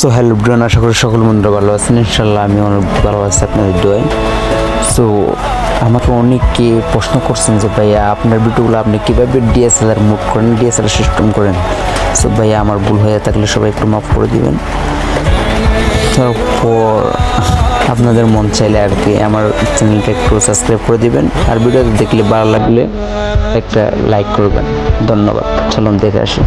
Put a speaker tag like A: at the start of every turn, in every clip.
A: So hello Brian আশা করি সকল বন্ধুরা ভালো আছেন। ইনশাল্লাহ আমি অনেক ভালো আছি আপনাদের দোয়ায়। সো আমাকে অনেকে প্রশ্ন করছেন যে, ভাইয়া, আপনার ভিডিওগুলো আপনি কীভাবে ডিএসএলআর মুভ করেন? ডিএসএলআর সিস্টেম করেন? সো ভাইয়া, আমার ভুল হয়ে থাকলে সবাই একটু মাফ করে দিবেন। তারপর আপনাদের মন চাইলে আর কি আমার চ্যানেলটা একটু সাবস্ক্রাইব করে দিবেন। আর ভিডিওতে দেখলে ভালো লাগলে একটা লাইক করবেন। ধন্যবাদ। চলুন দেখে আসি।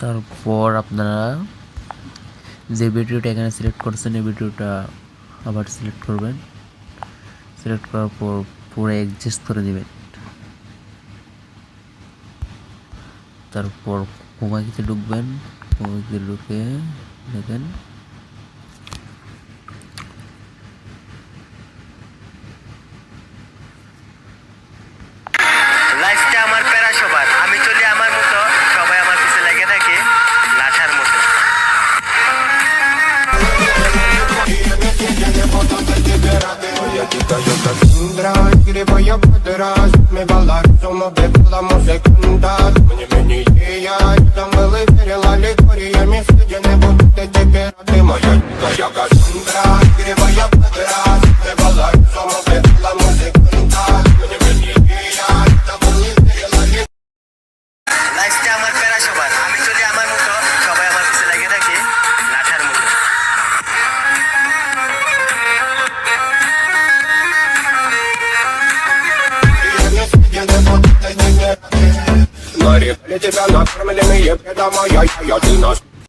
A: তারপর আপনারা যে ভিডিওটা এখানে সিলেক্ট করছেন, এই ভিডিওটা আবার সিলেক্ট করবেন। সিলেক্ট করার পর পুরো অ্যাডজাস্ট করে দেবেন। তারপর কুমাকিতে ঢুকবেন। কুমাকিতে ঢুকে দেখেন।
B: práctica yo te tendrás Escribo yo podrás Mi bala resumo de
C: Нарекли тебя накормленные предама Я, я, я, ты наш